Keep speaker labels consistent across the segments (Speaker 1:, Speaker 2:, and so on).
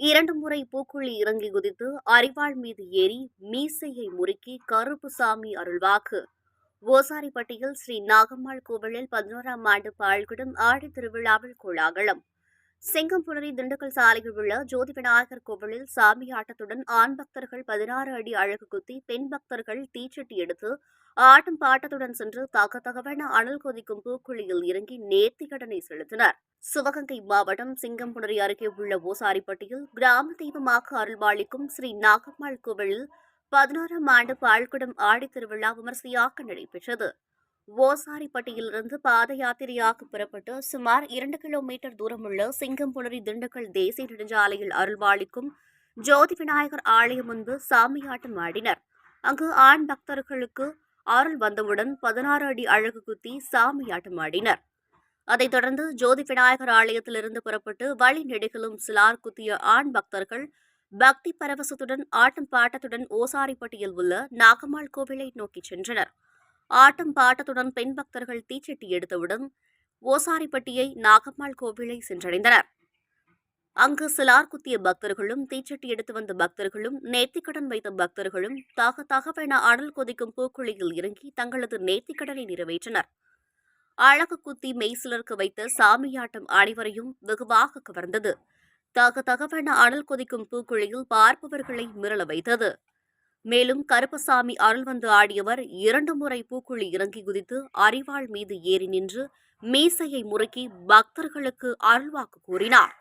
Speaker 1: இரண்டு முறை பூக்குழி இறங்கி குதித்து அரிவாள் மீது ஏறி மீசையை முறுக்கி கருப்புசாமி அருள்வாக்கு. ஓசாரிப்பட்டியில் ஸ்ரீ நாகம்மாள் கோவிலில் பதினோராம் ஆண்டு பால்குடும் ஆடி திருவிழாவில் கோலாகலம். செங்கம்புணரி திண்டுக்கல் சாலையில் உள்ள ஜோதி விநாயகர் கோவிலில் சாமி ஆட்டத்துடன் ஆண் பக்தர்கள் பதினாறு அடி அழகு குத்தி பெண் பக்தர்கள் தீச்சட்டி எடுத்து ஆட்டம் பாட்டத்துடன் சென்று தக தகவென அனல் கொதிக்கும் பூக்குழியில் இறங்கி நேர்த்திக்கடனை செலுத்தினர். சிவகங்கை மாவட்டம் சிங்கம்புணரி அருகே உள்ள ஓசாரிப்பட்டியில் கிராம தெய்வமாக அருள்வாளிக்கும் ஸ்ரீ நாகம்மாள் கோவிலில் பதினோராம் ஆண்டு பால்குடம் ஆடித் திருவிழா விமர்சையாக நடைபெற்றது. ஓசாரிப்பட்டியிலிருந்து பாத யாத்திரையாக புறப்பட்டு சுமார் இரண்டு கிலோமீட்டர் தூரமுள்ள சிங்கம்புணரி திண்டுக்கல் தேசிய நெடுஞ்சாலையில் அருள்வாளிக்கும் ஜோதி விநாயகர் ஆலயம் முன்பு சாமியாட்டம் ஆடினர். அங்கு ஆண் பக்தர்களுக்கு அருள் வந்தவுடன் பதினாறு அடி அழகு குத்தி சாமியாட்டம் ஆடினர். அதைத் தொடர்ந்து ஜோதி விநாயகர் ஆலயத்திலிருந்து புறப்பட்டு வழி நெடுகிலும் சிலார் குத்திய ஆண் பக்தர்கள் பக்தி பரவசத்துடன் ஆட்டம் பாட்டத்துடன் ஓசாரிப்பட்டியில் உள்ள நாகம்மாள் கோவிலை நோக்கிச் சென்றனர். ஆட்டம் பாட்டத்துடன் பெண் பக்தர்கள் தீச்சட்டி எடுத்தவுடன் ஓசாரிப்பட்டியை நாகம்மாள் கோவிலை சென்றடைந்தனர். அங்கு சிலார் குத்திய பக்தர்களும் தீச்சட்டி எடுத்து வந்த பக்தர்களும் நேர்த்திக்கடன் வைத்த பக்தர்களும் தாக தகவென அனல் கொதிக்கும் பூக்குழியில் இறங்கி தங்களது நேர்த்திக்கடனை நிறைவேற்றினர். அழகு குத்தி மெய்சிலருக்கு வைத்த சாமியாட்டம் அனைவரையும் வெகுவாக கவர்ந்தது. தக தகவென அனல் கொதிக்கும் பூக்குழியில் பார்ப்பவர்களை மிரள வைத்தது. மேலும் கருப்பசாமி அருள் வந்து ஆடியவர் இரண்டு முறை பூக்குழி இறங்கி குதித்து அரிவாள் மீது ஏறி நின்று மீசையை முறுக்கி பக்தர்களுக்கு அருள்வாக்கு கூறினார்.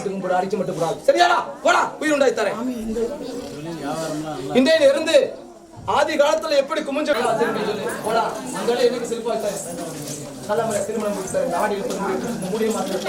Speaker 2: கையெடுத்து மட்டும் போட அடிச்சு மட்டும் போடாது. சரியாடா? போடா உயிர் உண்டாய் தரேன். இன்றையில இருந்து ஆதி காலத்துல எப்படி குமிஞ்ச போடா அந்த எனக்கு முறை திருமணம் முடிச்சு மாட்டேன்